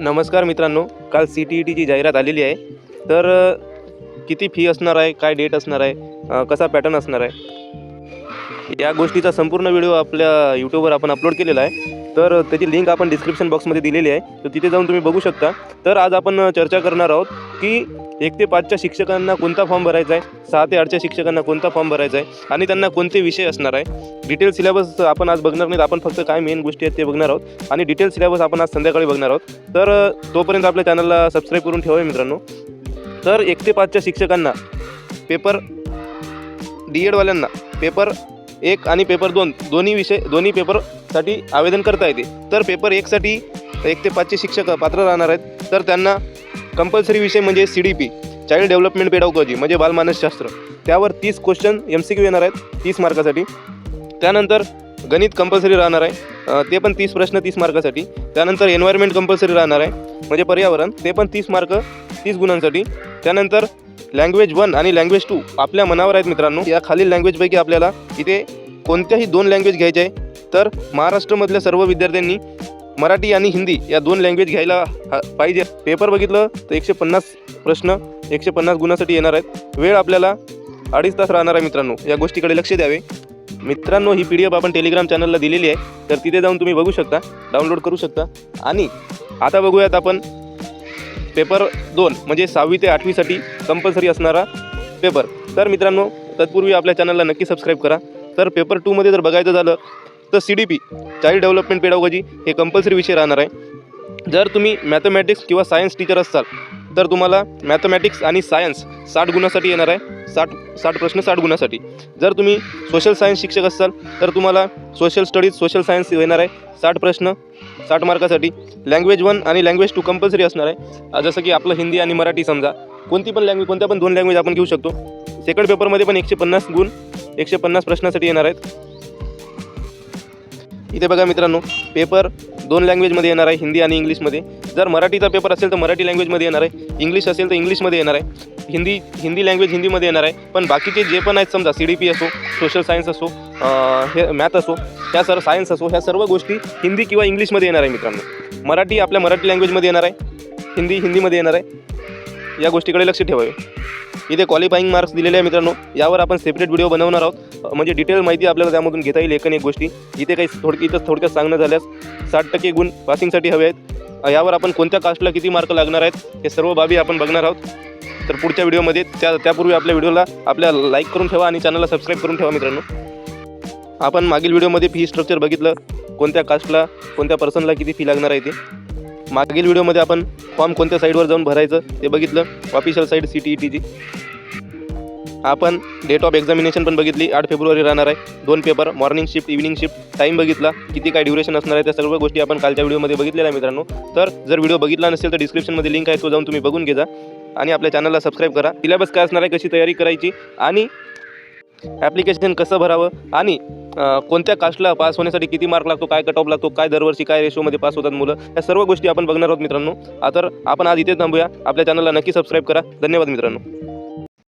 नमस्कार मित्रांनो काल सी टी ई टीची जाहिरात आलेली आहे. तर किती फी असणार आहे काय डेट असणार आहे कसा पॅटर्न असणार आहे? या गोष्टीचा संपूर्ण व्हिडिओ आपल्या यूट्यूबवर आपण अपलोड केलेला आहे. तर त्याची लिंक आपण डिस्क्रिप्शन बॉक्समध्ये दिलेली आहे. तर तिथे जाऊन तुम्ही बघू शकता. तर आज आपण चर्चा करणार आहोत की एक ते पाचच्या शिक्षकांना कोणता फॉर्म भरायचा आहे? सहा ते आठच्या शिक्षकांना कोणता फॉर्म भरायचा आहे? आणि त्यांना कोणते विषय असणार आहे? डिटेल सिलेबस आपण आज बघणार नाहीत. आपण फक्त काय मेन गोष्टी आहेत ते बघणार आहोत. आणि डिटेल सिलेबस आपण आज संध्याकाळी बघणार आहोत. तर तोपर्यंत आपल्या चॅनलला सबस्क्राईब करून ठेवा मित्रांनो. तर एक ते पाचच्या शिक्षकांना पेपर डी एडवाल्यांना पेपर एक आणि पेपर दोन दोन्ही विषय दोन्ही पेपरसाठी आवेदन करता येते. तर पेपर एकसाठी एक ते पाचचे शिक्षक पात्र राहणार आहेत. तर त्यांना कंपल्सरी विषय म्हणजे C D P child development pedagogy म्हणजे बालमानसशास्त्र त्यावर तीस क्वेश्चन एम सी क्यू येणार आहेत तीस मार्कासाठी. त्यानंतर गणित कंपल्सरी राहणार आहे ते पण तीस प्रश्न तीस मार्कासाठी. त्यानंतर एन्व्हायरमेंट कंपल्सरी राहणार आहे म्हणजे पर्यावरण ते पण तीस मार्क तीस गुणांसाठी. त्यानंतर लँग्वेज वन आणि लँग्वेज टू आपल्या मनावर आहेत मित्रांनो. या खालील लँग्वेजपैकी आपल्याला इथे कोणत्याही दोन लँग्वेज घ्यायचे आहे तर महाराष्ट्रामधल्या सर्व विद्यार्थ्यांनी मराठी आणि हिंदी या दोन लँग्वेज घ्यायला पाहिजे. पेपर बघितलं तर एकशे पन्नास प्रश्न एकशे पन्नास गुणासाठी येणार आहेत. वेळ आपल्याला अडीच तास राहणार आहे मित्रांनो. या गोष्टीकडे लक्ष द्यावे. मित्रांनो ही पी डी एफ आपण टेलिग्राम चॅनलला दिलेली आहे. तर तिथे जाऊन तुम्ही बघू शकता डाउनलोड करू शकता. आणि आता बघूयात आपण पेपर दोन म्हणजे सहावी ते आठवीसाठी कंपल्सरी असणारा पेपर तर मित्रांनो तत्पूर्वी आपल्या चॅनलला नक्की सबस्क्राईब करा. तर पेपर टूमध्ये जर बघायचं झालं फक्त C D P child development pedagogy हे कंपल्सरी विषय राहणार आहे. जर तुम्ही मॅथमॅटिक्स किंवा सायन्स टीचर असाल तर तुम्हाला मॅथमॅटिक्स आणि सायन्स साठ गुणासाठी येणार आहे. साठ साठ प्रश्न साठ गुणासाठी. जर तुम्ही सोशल सायन्स शिक्षक असाल तर तुम्हाला सोशल स्टडीज सोशल सायन्स येणार आहे. साठ प्रश्न साठ मार्कासाठी. लँग्वेज वन आणि लँग्वेज टू कंपल्सरी असणार आहे. जसं की आपलं हिंदी आणि मराठी समजा. कोणती पण लँग्वेज कोणत्या पण दोन लँग्वेज आपण घेऊ शकतो. सेकंड पेपरमध्ये पण एकशे पन्नास गुण एकशे पन्नास प्रश्नासाठी येणार आहेत. इथे बघा मित्रांनो पेपर दोन लँग्वेजमध्ये येणार आहे हिंदी आणि इंग्लिशमध्ये. जर मराठीचा पेपर असेल तर मराठी लँग्वेजमध्ये येणार आहे इंग्लिश असेल तर इंग्लिशमध्ये येणार आहे. हिंदी हिंदी लँग्वेज हिंदीमध्ये येणार आहे पण बाकीचे जे पण आहेत समजा सी डी पी असो सोशल सायन्स असो हे मॅथ असो ह्या सर्व सायन्स असो ह्या सर्व गोष्टी हिंदी किंवा इंग्लिशमध्ये येणार आहे मित्रांनो. मराठी आपल्या मराठी लँग्वेजमध्ये येणार आहे हिंदी हिंदीमध्ये येणार आहे. या गोष्टीकडे लक्ष ठेवावे. इथे क्वालिफाईंग मार्क्स दिलेले आहे मित्रांनो. यावर आपण सेपरेट व्हिडिओ बनवणार आहोत. म्हणजे डिटेल माहिती आपल्याला त्यामधून घेता येईल एक आणि एक गोष्टी. इथे काही थोडक इथं थोडक्यात सांगणं झाल्यास साठ टक्के गुण पासिंगसाठी हवे आहेत. यावर आपण कोणत्या कास्टला किती मार्क लागणार आहेत हे सर्व बाबी आपण बघणार आहोत. तर पुढच्या व्हिडिओमध्ये त्या त्यापूर्वी आपल्या व्हिडिओला आपल्या लाईक करून ठेवा आणि चॅनलला सबस्क्राईब करून ठेवा मित्रांनो. आपण मागील व्हिडिओमध्ये फी स्ट्रक्चर बघितलं. कोणत्या कास्टला कोणत्या पर्सनला किती फी लागणार आहे ते. मागील व्हिडिओमध्ये आपण फॉर्म कोणत्या साईडवर जाऊन भरायचं ते बघितलं. Official site C T E टीची आपण डेट ऑफ एक्झामिनेशन पण बघितली. आठ फेब्रुवारी राहणार आहे. दोन paper morning shift evening shift time बघितला. किती काय ड्युरेशन असणार आहे त्या सर्व गोष्टी आपण कालच्या व्हिडिओमध्ये बघितलेल्या आहे मित्रांनो. तर जर व्हिडिओ बघितला नसेल तर डिस्क्रिप्शनमध्ये लिंक आहे तो जाऊन तुम्ही बघून घेजा. आणि आपल्या चॅनलला सबस्क्राईब करा. सिलेबस काय असणार आहे कशी तयारी करायची आणि ॲप्लिकेशन कसं भरावं आणि कोणत्या कास्टला पास होण्यासाठी किती मार्क लागतो काय कट ऑफ लागतो काय दरवर्षी काय रेशोमध्ये पास होतात मुलं या सर्व गोष्टी आपण बघणार आहोत मित्रांनो. तर आपण आज इथे थांबूया. आपल्या चॅनलला नक्की सबस्क्राईब करा. धन्यवाद मित्रांनो.